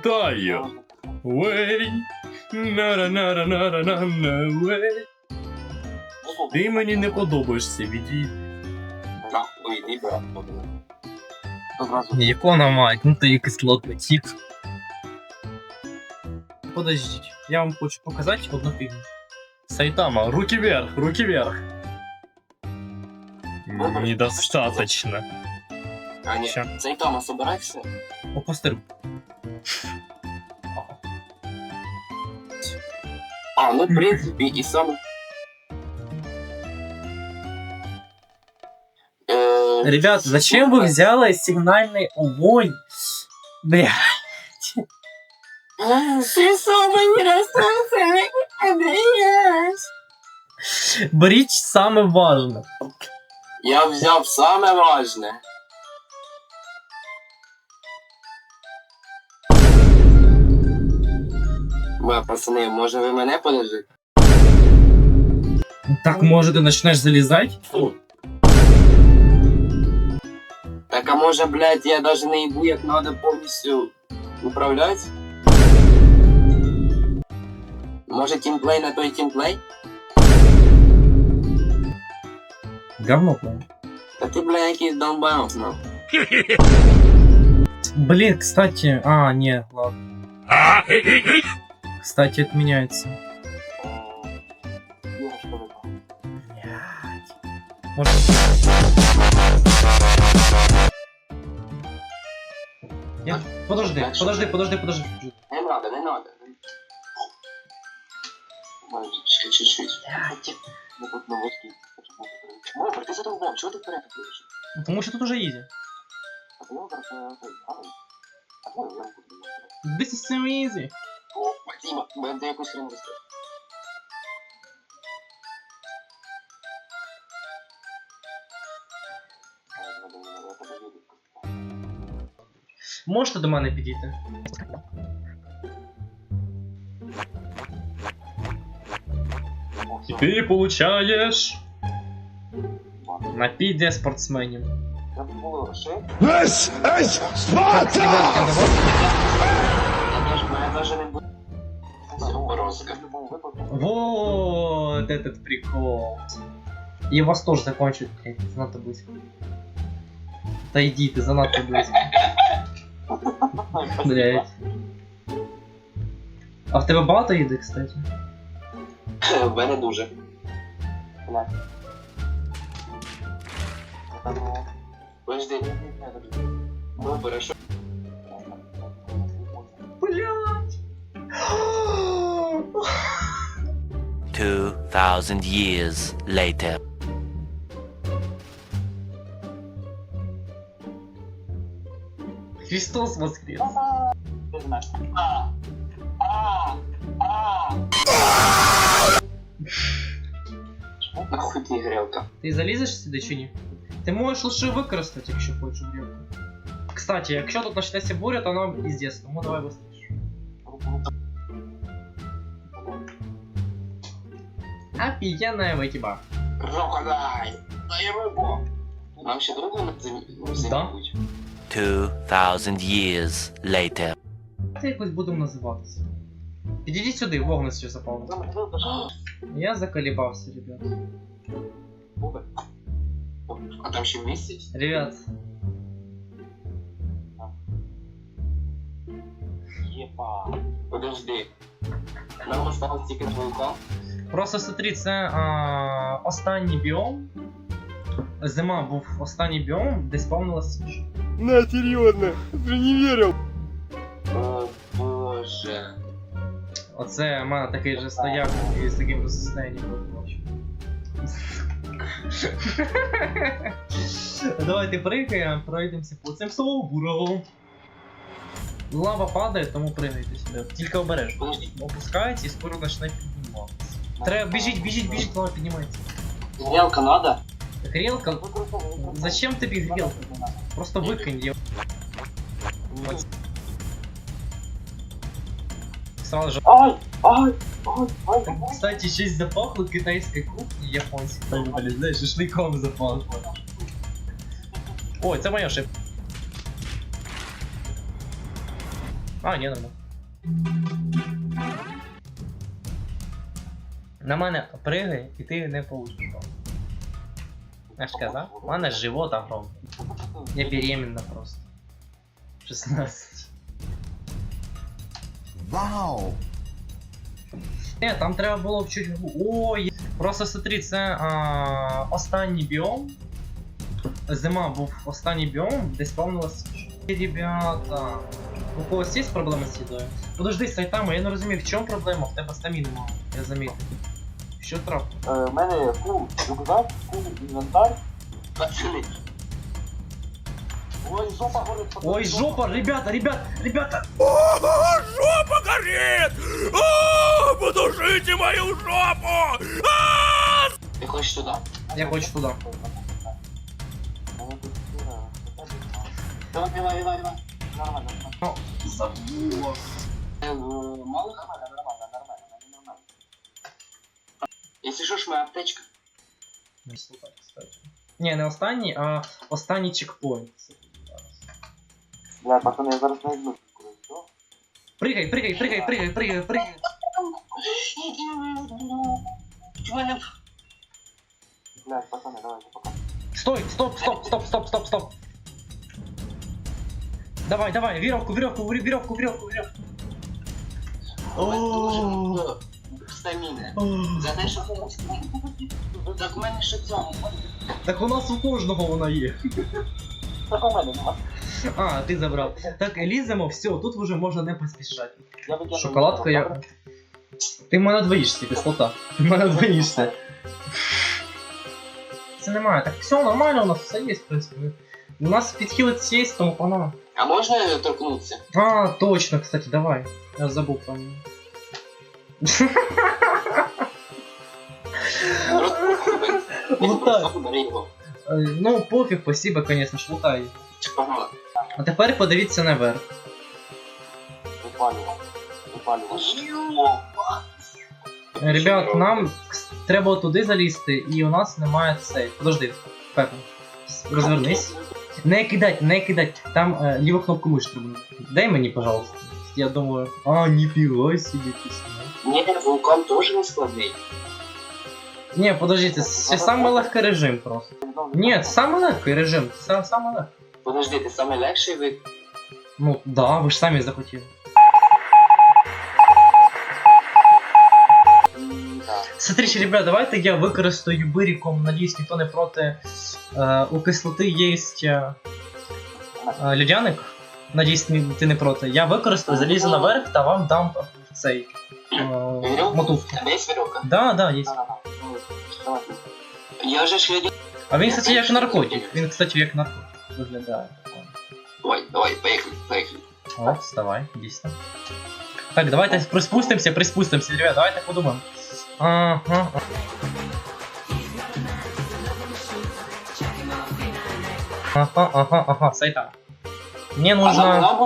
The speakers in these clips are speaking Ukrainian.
Вітаю! Вей! Нара-нара-нара-нара, вей! Ти мені не подобаєшся, відійди. Нахуй, мать, ну ти кислотний тип. Подождіть, я вам хочу показати одну фігню. Сайтама, руки вверх, руки вверх. Недостаточно. А ні, цей собирайся. Опусти руку. А, ну в принципі, і сам. Е, Ребята, зачем вы взяли сигнальный огонь? Бля. Срисовані ресурси, Андріас. Беріть саме важне. Я взяв саме важне. Ва, пацани, може ви мене подержите? Так, може, ти почнеш залізати? Так а може, блядь, я даже не йду, як надо повністю управляти? Може тімплей на той тімплей? Говно, блин. Та ти, бля, якийсь долбаус, ну. Блин, кстати... А, не, ладно. Кстати, отменяется. Нет, подожди, подожди, подожди, подожди. Не надо, не надо. Чуть-чуть. Не тут на воздухе. Мовер, ти за долбом, тут уже їде. This is so easy. О, Максима, мене якусь хрень вистріл. Можете до мене підійти? Ти получаєш. Напій для спортсменів. Це було грошей. This is Sparta! Я теж, мене Просто в любом выпадке. Вот этот прикол. И вас тоже закончат, блядь, надо быть. Отойди, ты занадто НАТО близко. Блять. А в тебе багато їде, кстати? В мене дуже. Блять. Подожди. Ну, хорошо. 2,000 years later. Христос воскрес. А! А! А! Чому нахуй ти грелка? Ти залізеш сюди чи ні? Ти можеш лише використати, якщо хочеш грілку. Кстати, якщо тут почнеться буря, то нам піздець, тому давай быстрее. Офігенная витіба. Крокодай! Дай рибу! Нам ще другу на землі на землі Да. будуть. 2,000 years later. Як якось будемо називатися? Підійдіть сюди, вогнище заповнити. Я заколебався, ребят. Бубе. А там ще місяць? Ребят, Єпа. Подожди. Нам осталось тільки двойка. Просто смотри, це а, останній біом. Зима був останній біом, де спавнилася спіша. На, серьезно, ты не верил. О боже. Оце в мене такий же стояк і з таким же состоянням був ночі. Давайте прыгаємо, пройдемося по цим стовбурам. Лава падає, тому пригайте сюди. Тільки обережно. Опускається і скоро почне підніматися. Треба біжіть, біжіть, біжіть, лава піднімається. Грелка надо? Грілка. Зачем тобі грілка? Просто викинь її. Сразу же. Ай! Ай! Ай! Ай! Кстати, щось запахло китайської кухні японської. Блін, знаєш, шашликом запахло. Ой, це моя шипка. А, ні, нормально. На мене пригай, і ти не получиш. Я ж казав, у мене живот огромний. Я беременна просто. 16. Вау! Не, там треба було чуть. Ой, просто смотри, це а, останній біом. Зима був останній біом, де спавнилось. Ребята. У когось є проблеми з їдою? Подожди, Сайтама, я не розумію, в чому проблема? В тебе стаміни мало, я замітив. Що? Е, У мене фул рюкзак, фул інвентар. Пацани. Ой, жопа горить. пацани, Ой, жопа, ребята, ребята, ребята! Жопа горит! О, потушите мою жопу! Ти хочеш туди? Я хочу туди. Давай, давай, давай, давай. Нормально. Е, Мало? Нормально, нормально, нормально, нормально. Якщо що ж, моя аптечка. Не слухай, кстати. Ні, не останній, а останній чекпоінт. Це зараз. Бля, пацани, я зараз найду. Пригай, пригай, пригай, пригай, пригай, пригай. Чого не... Блядь, пацани, давайте пока. Стой, стоп, стоп, стоп, стоп, стоп, стоп. Давай, давай, веревку, веревку, веревку, веревку, веревку. О, Стаміни. За те, що... Так у мене ще цьому. Так у нас у кожного вона є. Так у мене нема. А, ти забрав. Так, ліземо, все, тут вже можна не поспішати. Я викину. Шоколадка я. Ти в мене двоїшся, кислота. Ти в мене двоїшся. Це немає. Так все нормально, у нас все є, в принципі. У нас підхилець є, тому пана. А можна торкнутися? А, точно, кстати, давай. Я забув про нього. Бери його. Е, Ну, пофіг, спасибо, конечно. Чи погнали? А тепер подивіться наверх. Випалював. Випалював. Ребят, нам треба туди залізти, і у нас немає цей. Подожди, Пепа. Розвернись. Не кидать, не кидать. Там е, ліву кнопку миші треба. Дай мені, пожалуйста. Я думаю, а, ніфіга собі пісня. Ні, вулкан теж не складний. Ні, подождите, це самий легкий режим просто. Ні, це самий легкий режим, це сам- самий легкий. Подожди, ти саме легший вид. Ну, да, ви ж самі захотіли. Смотрите, ребят, давайте я використаю биріком, надіюсь, ніхто не проти. Е, у кислоти є е, е, людяник. Надіюсь, ти не проти. Я використаю, залізу наверх та вам дам цей е, мотузку. Тебе є вірьовка? Да, да, є. Давай. Я вже ж глядів. А він, кстати, як наркотик. Він, кстати, як наркотик виглядає. Давай, давай, поїхали, поїхали. О, вставай, дійсно. Так, давайте приспустимося, приспустимося, ребят, давайте подумаємо. Ага. Ага, ага, ага, сайта. Мне Нам, нужно, нам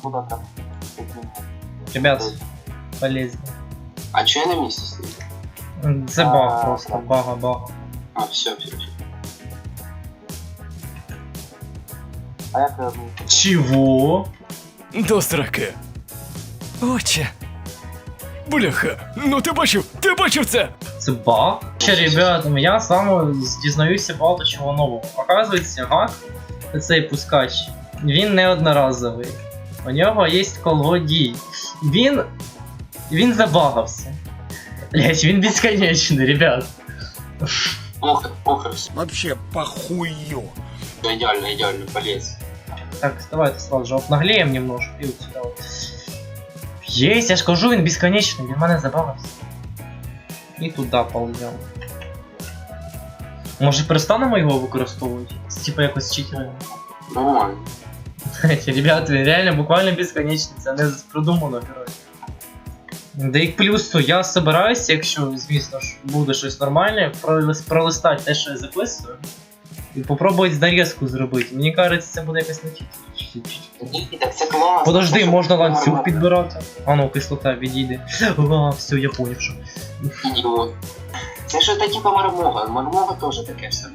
буде Ну. Ребят, полезно. А чого я на місці стою? Це баг просто, бага, бага. А, все, все, все. А я Чего? До сраки. Отче. Бляха, ну ти бачив, ти бачив це? Це баг? Ще, ребят, я сам дізнаюся багато чого нового. Оказується, гак, цей пускач, він не одноразовий. У нього є колодій. Він. Він забагався. Блять, він безконечний, ребят. Похер, похер, все. Вообще похую. Ідеально, ідеально, полез. Так, давайте сразу же обнаглеем немножко і от сюди. от. Єсть, я ж кажу, він безконечний, він мене забагався. І туди ползем. Може перестанемо його використовувати? Типа якось читером. Нормально. Знаете, ребята, реально буквально безконечний, це не продумано, коротше. Да і плюс то я собираюся, якщо, звісно ж, буде щось нормальне, пролистати те, що я записую. І попробувати нарізку зробити. Мені кажеться, це буде якось це класно. Подожди, можна ланцюг підбирати. А ну, кислота відійде. А, все, я поняв, що. Це ж та типа мармога. Мармога теж таке все.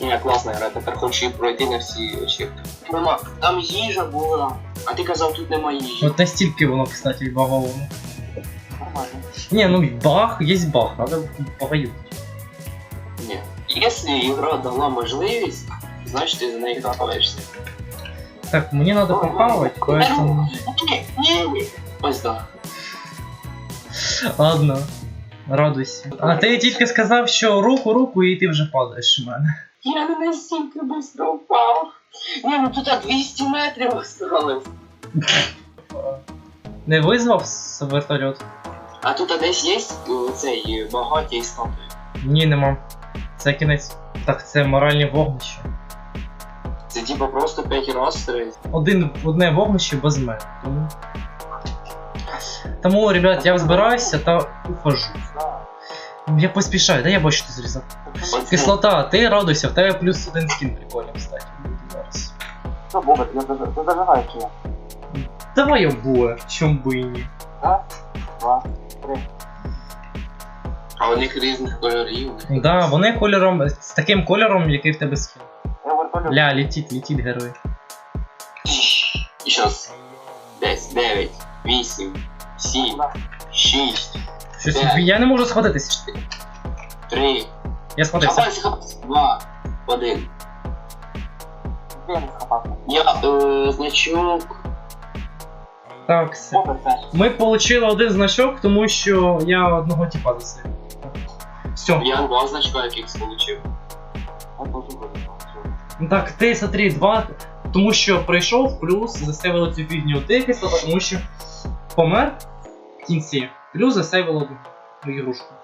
Ні, класна гра, тепер хочу пройти на всі очі. Нема, там їжа була, А ти казав, тут немає їжі. От настільки воно, кстати, баговано. Нормально. Ні, ну баг, є баг, надо багаю. Ні. Якщо ігра дала можливість, значить ти за неї хапаєшся. Так, мені надо похавать, поэтому... Ні, ні, ні. Ось так. Ладно, радуйся. А ти тільки сказав, що руку, руку, і ти вже падаєш в мене. Я не настільки швидко впав. Ні, ну тут 200 метрів осталось. Не визвав вертольот? А тут десь є цей багаті статуї. Ні, нема. Це кінець. Так, це моральне вогнище. Це типа просто 5 разів. Один, одне вогнище без мене. Тому... Тому, ребят, я збираюся та ухожу. Я поспішаю, да я бачу, ти зрізав. Кислота, ти радуйся, в тебе плюс один скін прикольний, кстати. Зараз. Що, Боба, ти зажигаєш чи я? Давай обоє, чом би і ні. Раз, два, три. А у них різних кольорів. Да, вони кольором, з таким кольором, який в тебе скін. Я вертольот. Ля, летить, летить герой. І щас. 10, 9, 8, 7, 6, Щось, П'ять. я не можу сходитися. 3. Я сходився. Хапайся, хапайся. 2, 1. Я, е, значок. Так, все. Ми отримали один значок, тому що я одного типа засив. Все. Я два значка якихось получив. Так, ти смотри, два. Тому що прийшов, плюс засейвили цю фігню. Ти кислота, тому що помер в кінці, плюс засейвило ігрушку.